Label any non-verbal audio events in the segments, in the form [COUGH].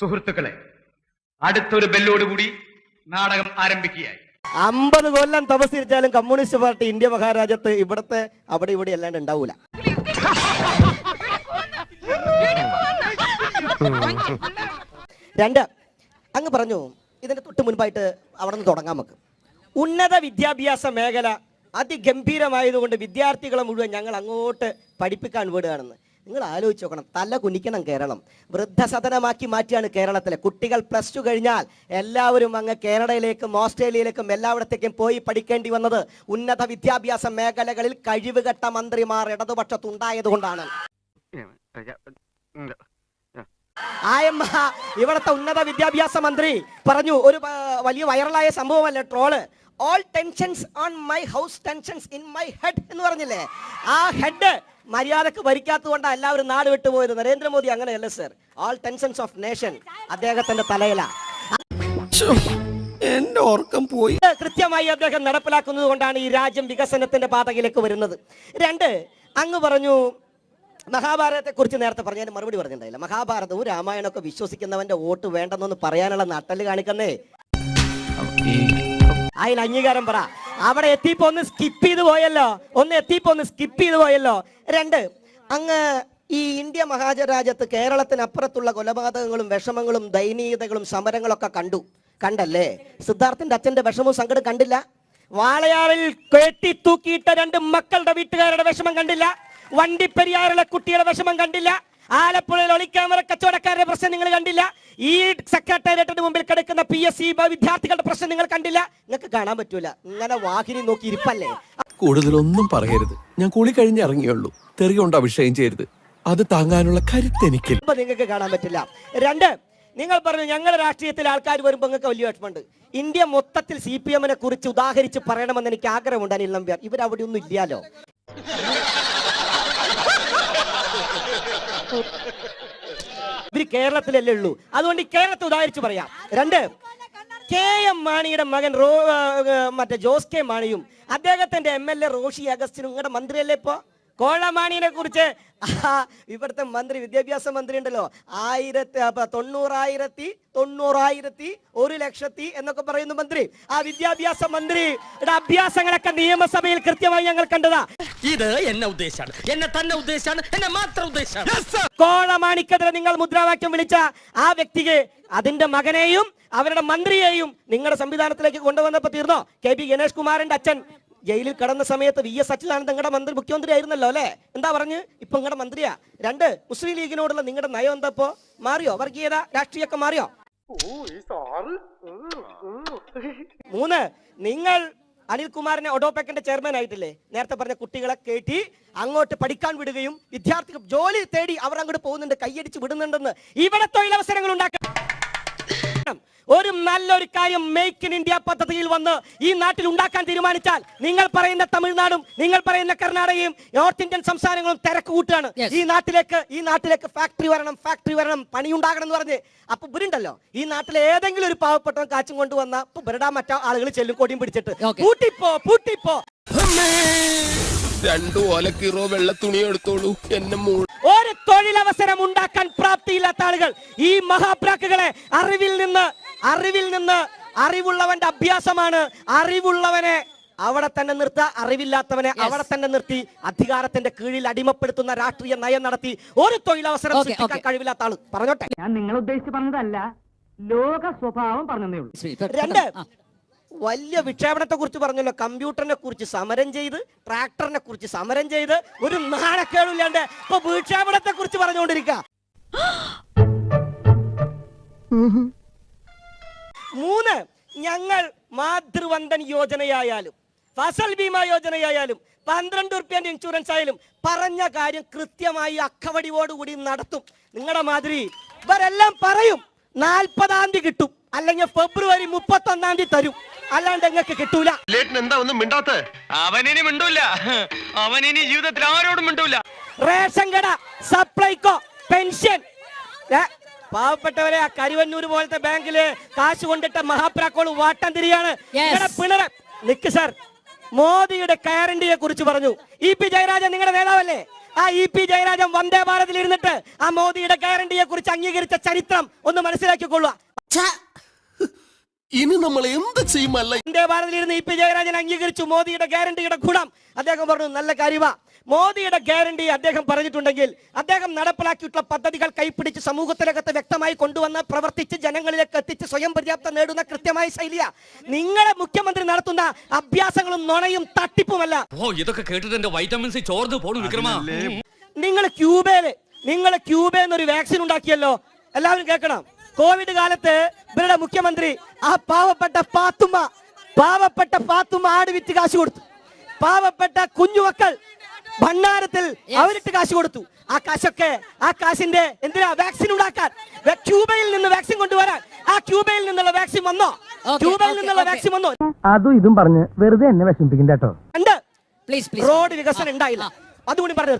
സുഹൃത്തുക്കളെ അടുത്തൊരു ബെല്ലോടുകൂടി നാടകം ആരംഭിക്കുകയായി. അമ്പത് കൊല്ലം തപസ്സിരിച്ചാലും കമ്മ്യൂണിസ്റ്റ് പാർട്ടി ഇന്ത്യ മഹാരാജ്യത്ത് ഇവിടത്തെ അവിടെ ഇവിടെ അല്ലാണ്ട് ഉണ്ടാവൂല. രണ്ട് അങ്ങ് പറഞ്ഞു ഇതിന്റെ തൊട്ട് മുൻപായിട്ട് അവിടെ നിന്ന് തുടങ്ങാൻ നമുക്ക്. ഉന്നത വിദ്യാഭ്യാസ മേഖല അതിഗംഭീരമായതുകൊണ്ട് വിദ്യാർത്ഥികളെ മുഴുവൻ ഞങ്ങൾ അങ്ങോട്ട് പഠിപ്പിക്കാൻ വിടുകയാണെന്ന്. നിങ്ങൾ ആലോചിച്ച് നോക്കണം. തല കുനിക്കണം കേരളം. വൃദ്ധസദനമാക്കി മാറ്റിയാണ് കേരളത്തിലെ. കുട്ടികൾ പ്ലസ് ടു കഴിഞ്ഞാൽ എല്ലാവരും അങ്ങ് കേരളയിലേക്കും ഓസ്ട്രേലിയയിലേക്കും എല്ലായിടത്തേക്കും പോയി പഠിക്കേണ്ടി വന്നത് ഉന്നത വിദ്യാഭ്യാസ മേഖലകളിൽ കഴിവുകെട്ട മന്ത്രിമാർ ഇടതുപക്ഷത്തുണ്ടായതുകൊണ്ടാണ് ആയമ്മ ഇവിടുത്തെ ഉന്നത വിദ്യാഭ്യാസ മന്ത്രി പറഞ്ഞു ഒരു വലിയ വൈറലായ സംഭവമല്ലേ troll? All tensions on my house tensions in my head എന്ന് പറഞ്ഞില്ലേ? ആ ഹെഡ് മര്യാദയ്ക്ക് ഭരിക്കാത്തത് കൊണ്ടാണ് എല്ലാവരും നാട് വിട്ടുപോയത് നരേന്ദ്രമോദി അങ്ങനെയല്ല sir all tensions of nation അദ്ദേഹത്തിന്റെ തലയില. എന്റെ ഓർക്കം പോയി. കൃത്യമായി അദ്ദേഹം നടപ്പിലാക്കുന്നത് കൊണ്ടാണ് ഈ രാജ്യം വികസനത്തിന്റെ പാതയിലേക്ക് വരുന്നത്. രണ്ട് അങ്ങ് പറഞ്ഞു മഹാഭാരതത്തെ കുറിച്ച് നേരത്തെ പറഞ്ഞു. ഞാൻ മറുപടി പറഞ്ഞിട്ടുണ്ടായില്ല. മഹാഭാരതവും രാമായണമൊക്കെ വിശ്വസിക്കുന്നവന്റെ വോട്ട് വേണ്ടെന്നൊന്ന് പറയാനുള്ള നട്ടൽ കാണിക്കുന്നേ. അതിന് അംഗീകാരം പറ. അവിടെ എത്തിയപ്പോ ഒന്ന് സ്കിപ്പ് ചെയ്ത് പോയല്ലോ. ഒന്ന് എത്തിയപ്പോ ഒന്ന് സ്കിപ്പ് ചെയ്ത് പോയല്ലോ. രണ്ട് അങ്ങ് ഈ ഇന്ത്യ മഹാജരാജ്യത്ത് കേരളത്തിനപ്പുറത്തുള്ള കൊലപാതകങ്ങളും വിഷമങ്ങളും ദയനീയതകളും സമരങ്ങളൊക്കെ കണ്ടു. കണ്ടല്ലേ? സിദ്ധാർത്ഥന്റെ അച്ഛന്റെ വിഷമവും സങ്കടം കണ്ടില്ല. വാളയാറിൽ കെട്ടി തൂക്കിയിട്ട രണ്ട് മക്കളുടെ വീട്ടുകാരുടെ വിഷമം കണ്ടില്ല. വണ്ടിപ്പെരിയാറിലെ കുട്ടിയുടെ വിഷമം കണ്ടില്ല. ആലപ്പുഴയിൽ ഒളിക്യാമറ കച്ചവടക്കാരുടെ പ്രശ്നം നിങ്ങൾ കണ്ടില്ല. ഈ സെക്രട്ടേറിയറ്റിന് മുമ്പിൽ കിടക്കുന്ന പി എസ് സി വിദ്യാർത്ഥികളുടെ പ്രശ്നം നിങ്ങൾ കണ്ടില്ല. നിങ്ങൾക്ക് കാണാൻ പറ്റൂല. ഇങ്ങനെ വാഹിനി നോക്കി ഇരിപ്പല്ലേ? കൂടുതലൊന്നും പറയരുത്. ഞാൻ കുളി കഴിഞ്ഞ് ഇറങ്ങിയുള്ളൂ. തെറി കൊണ്ട് അഭിഷേകം ചെയ്യരുത്. അത് താങ്ങാനുള്ള കരുത്ത് എനിക്ക് നിങ്ങൾക്ക് കാണാൻ പറ്റില്ല. രണ്ട് നിങ്ങൾ പറഞ്ഞു ഞങ്ങളുടെ രാഷ്ട്രീയത്തിൽ ആൾക്കാർ വരുമ്പോൾ നിങ്ങൾക്ക് വലിയ വിഷമമുണ്ട്. ഇന്ത്യ മൊത്തത്തിൽ സി പി എമ്മിനെ കുറിച്ച് ഉദാഹരിച്ച് പറയണമെന്ന് എനിക്ക് ആഗ്രഹമുണ്ട് അനിൽ നമ്പ്യാർ. ഇവരവിടെ ഒന്നും ഇല്ലാലോ [LAUGHS] ഇവർ കേരളത്തിലല്ലേ ഉള്ളൂ. അതുകൊണ്ട് ഈ കേരളത്തെ ഉദാഹരിച്ചു പറയാം. രണ്ട് കെ എം മാണിയുടെ മകൻ റോ മറ്റേ ജോസ് കെ മാണിയും അദ്ദേഹത്തിന്റെ എം എൽ എ റോഷി അഗസ്റ്റിനും നിങ്ങളുടെ മന്ത്രിയല്ലേ ഇപ്പോ? കോഴമാണിയെ കുറിച്ച്. ആ, ഇവിടുത്തെ മന്ത്രി വിദ്യാഭ്യാസ മന്ത്രി ഉണ്ടല്ലോ. ആയിരത്തി അപ്പൊ തൊണ്ണൂറായിരത്തി തൊണ്ണൂറായിരത്തി ഒരു ലക്ഷത്തി എന്നൊക്കെ പറയുന്ന മന്ത്രി. ആ വിദ്യാഭ്യാസ മന്ത്രിയുടെ അഭ്യാസങ്ങളൊക്കെ നിയമസഭയിൽ കൃത്യമായി ഞങ്ങൾ കണ്ടതാ. ഇത് എന്നെ ഉദ്ദേശമാണ് എന്നെ തന്നെ ഉദ്ദേശമാണ് എന്നെ മാത്രം ഉദ്ദേശമാണ് കോളമാണിക്കെതിരെ നിങ്ങൾ മുദ്രാവാക്യം വിളിച്ച ആ വ്യക്തിക്ക് അതിന്റെ മകനെയും അവരുടെ മന്ത്രിയെയും നിങ്ങളുടെ സംവിധാനത്തിലേക്ക് കൊണ്ടുവന്നപ്പോ തീർന്നോ? കെ പി ഗണേഷ് കുമാറിന്റെ അച്ഛൻ. ജയിലിൽ കിടന്ന സമയത്ത് വി എസ് അച്യുതാനന്ദ നിങ്ങളുടെ മന്ത്രി മുഖ്യമന്ത്രി ആയിരുന്നല്ലോ അല്ലേ? എന്താ പറഞ്ഞ്? ഇപ്പൊ നിങ്ങളുടെ മന്ത്രിയാ. രണ്ട് മുസ്ലിം ലീഗിനോടുള്ള നിങ്ങളുടെ നയം എന്താപ്പോ മാറിയോ? വർഗീയത രാഷ്ട്രീയമൊക്കെ മാറിയോ? മൂന്ന് നിങ്ങൾ അനിൽകുമാറിനെ ഒഡോപെക്കിന്റെ ചെയർമാൻ ആയിട്ടില്ലേ? നേരത്തെ പറഞ്ഞ കുട്ടികളെ കേട്ടി അങ്ങോട്ട് പഠിക്കാൻ വിടുകയും വിദ്യാർത്ഥികൾ ജോലി തേടി അവർ അങ്ങോട്ട് പോകുന്നുണ്ട് കൈയടിച്ച് വിടുന്നുണ്ടെന്ന്. ഇവിടെ തൊഴിലവസരങ്ങൾ നല്ലൊരു കാര്യം മേക്ക് ഇൻ ഇന്ത്യ പദ്ധതിയിൽ വന്ന് ഈ നാട്ടിൽ ഉണ്ടാക്കാൻ തീരുമാനിച്ചാൽ നിങ്ങൾ പറയുന്ന തമിഴ്നാടും നിങ്ങൾ പറയുന്ന കർണാടകയും നോർത്ത് ഇന്ത്യൻ സംസ്ഥാനങ്ങളും തിരക്ക് കൂട്ടുകയാണ്. ഈ നാട്ടിലേക്ക് ഈ നാട്ടിലേക്ക് ഫാക്ടറി വരണം ഫാക്ടറി വരണം പണിയുണ്ടാകണം എന്ന് പറഞ്ഞ്. അപ്പൊ ഇവരുണ്ടല്ലോ. ഈ നാട്ടിലെ ഏതെങ്കിലും ഒരു പാവപ്പെട്ടവൻ കാച്ചും കൊണ്ടുവന്ന ഇപ്പൊ ഇവരുടെ മറ്റോ ആളുകൾ ചെല്ലും കൊടിയും പിടിച്ചിട്ട്. പൂട്ടിപ്പോ പൂട്ടിപ്പോ. രണ്ടു ഓലക്കീറോ വെള്ള തുണി എടുത്തോളൂ. എന്നെ ഒരു തൊഴിലവസരം ഉണ്ടാക്കാൻ പ്രാപ്തിയില്ലാത്ത ആളുകൾ ഈ മഹാപ്രാക്കുകളെ അറിവിൽ നിന്ന് അറിവിൽ നിന്ന് അറിവുള്ളവന്റെ അഭ്യാസമാണ്. അറിവുള്ളവനെ അവിടെ തന്നെ നിർത്ത അറിവില്ലാത്തവനെ അവിടെ തന്നെ നിർത്തി അധികാരത്തിന്റെ കീഴിൽ അടിമപ്പെടുത്തുന്ന രാഷ്ട്രീയ നയം നടത്തി ഒരു തൊഴിലവസരം സൃഷ്ടിക്കാൻ. കഴിവില്ലാത്ത ആൾ. പറഞ്ഞോട്ടെ? ഞാൻ നിങ്ങൾ ഉദ്ദേശിച്ച് പറഞ്ഞതല്ല ലോക സ്വഭാവം പറഞ്ഞതേ ഉള്ളൂ. രണ്ട് വലിയ വിക്ഷേപണത്തെ കുറിച്ച് പറഞ്ഞല്ലോ. കമ്പ്യൂട്ടറിനെ കുറിച്ച് സമരം ചെയ്ത് ട്രാക്ടറിനെ കുറിച്ച് സമരം ചെയ്ത് ഒരു നാണക്കേടില്ലാണ്ട് ഇപ്പൊ വിക്ഷേപണത്തെ കുറിച്ച് പറഞ്ഞുകൊണ്ടിരിക്കുക മൂന്ന് ഞങ്ങൾ മാതൃവന്ദൻ യോജനയായാലും ഫസൽ ബീമ യോജനയായാലും പന്ത്രണ്ട് റുപ്യന്റെ ഇൻഷുറൻസ് ആയാലും പറഞ്ഞ കാര്യം കൃത്യമായി അക്കവടിയോടുകൂടി നടത്തും. നിങ്ങളുടെ മാതിരി ഇവരെല്ലാം പറയും നാൽപ്പതാം തീയതി കിട്ടും അല്ലെങ്കിൽ ഫെബ്രുവരി മുപ്പത്തി ഒന്നാം തീയതി തരും. അല്ലാണ്ട് നിങ്ങൾക്ക് കിട്ടൂല. എന്താ ഒന്നും മിണ്ടാത്ത? അവനിനി മിണ്ടൂല. അവനിനി ജീവിതത്തിൽ ആരോടും മിണ്ടൂല. റേഷൻ കട സപ്ലൈകോ പെൻഷൻ. പാവപ്പെട്ടവരെ ആ കരുവന്നൂർ പോലത്തെ ബാങ്കിൽ കാശ് കൊണ്ടിട്ട മഹാപ്രാക്കോൾ വാട്ടം തിരിയാണ് പിണറ നിക്ക് സാർ. മോദിയുടെ കയറിന്റെ കുറിച്ച് പറഞ്ഞു. ഇ പി ജയരാജൻ നിങ്ങളുടെ നേതാവല്ലേ? ആ ഇ പി ജയരാജൻ വന്ദേ ഭാരതിൽ ഇരുന്നിട്ട് ആ മോദിയുടെ ഗ്യാരണ്ടിയെ കുറിച്ച് അംഗീകരിച്ച ചരിത്രം ഒന്ന് മനസ്സിലാക്കിക്കൊള്ളുക. ഇനി നമ്മൾ എന്ത് ചെയ്യുമല്ല ഇന്ത്യ ഭാരതിൽ ഇരുന്ന് ഇ പി ജയരാജൻ അംഗീകരിച്ചു. മോദിയുടെ ഗ്യാരണ്ടിയുടെ ഗുണം. അദ്ദേഹം പറഞ്ഞു നല്ല കാര്യമാ. മോദിയുടെ ഗ്യാരണ്ടി അദ്ദേഹം പറഞ്ഞിട്ടുണ്ടെങ്കിൽ അദ്ദേഹം നടപ്പിലാക്കിയിട്ടുള്ള പദ്ധതികൾ കൈപ്പിടിച്ച് സമൂഹത്തിനകത്ത് വ്യക്തമായി കൊണ്ടുവന്ന് പ്രവർത്തിച്ച് ജനങ്ങളിലേക്ക് എത്തിച്ച് സ്വയം പര്യാപ്തം നേടുന്ന കൃത്യമായ ശൈലിയ. നിങ്ങളെ മുഖ്യമന്ത്രി നടത്തുന്ന അഭ്യാസങ്ങളും നുണയും തട്ടിപ്പുമല്ല. ഓ ഇതൊക്കെ കേട്ടിട്ട് എന്റെ വൈറ്റമിൻസ് ചോർന്ന് പോണു വിക്രമ. നിങ്ങൾ ക്യൂബയിൽ നിങ്ങൾ ക്യൂബയിൽ ഒരു വാക്സിൻ ഉണ്ടാക്കിയല്ലോ. എല്ലാവരും കേൾക്കണം. കോവിഡ് കാലത്ത് ഇവരുടെ മുഖ്യമന്ത്രി ആ പാവപ്പെട്ട പാത്തുമ്മ പാവപ്പെട്ട പാത്തുമ്മ ആട് വിറ്റ് കാശ് കൊടുത്തു. പാവപ്പെട്ട കുഞ്ഞുമക്കൾ ഭണ്ണാരത്തിൽ അവരിട്ട് കാശ് കൊടുത്തു. ആ കാശൊക്കെ ആ കാശിന്റെ എന്തിനാ? വാക്സിൻ ഉണ്ടാക്കാൻ. ക്യൂബയിൽ നിന്ന് വാക്സിൻ കൊണ്ടുവരാൻ. ആ ക്യൂബയിൽ നിന്നുള്ള വാക്സിൻ വന്നോ? ക്യൂബയിൽ നിന്നുള്ള വാക്സിൻ വന്നോ? അതും ഇതും പറഞ്ഞ് വെറുതെ എന്നെ വിഷമിപ്പിക്കും കേട്ടോ. കണ്ട്? പ്ലീസ് പ്ലീസ് റോഡ് വികസനം ഉണ്ടായില്ല. അതുകൂടി പറഞ്ഞു.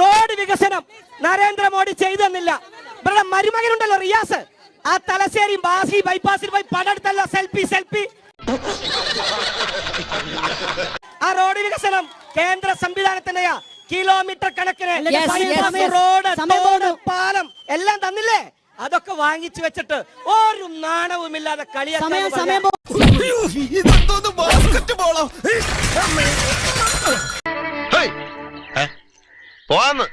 റോഡ് വികസനം നരേന്ദ്രമോദി ചെയ്തു തന്നില്ല ഇവരുടെ മരുമകനുണ്ടല്ലോ റിയാസ്. ആ തലശ്ശേരി ബാസി ബൈപ്പാസിൽ പോയി പടെടുത്തല്ല സെൽഫി സെൽഫി. ആ റോഡ് വികസനം കേന്ദ്ര സംവിധാനത്തിന്റെയാ. കിലോമീറ്റർ കണക്കിന്. റോഡ് തോട്, പാലം എല്ലാം തന്നില്ലേ? അതൊക്കെ വാങ്ങിച്ചു വെച്ചിട്ട് ഒരു നാണവുമില്ലാതെ സമയം സമയം കളിയാക്കാൻ പോവാന്ന്.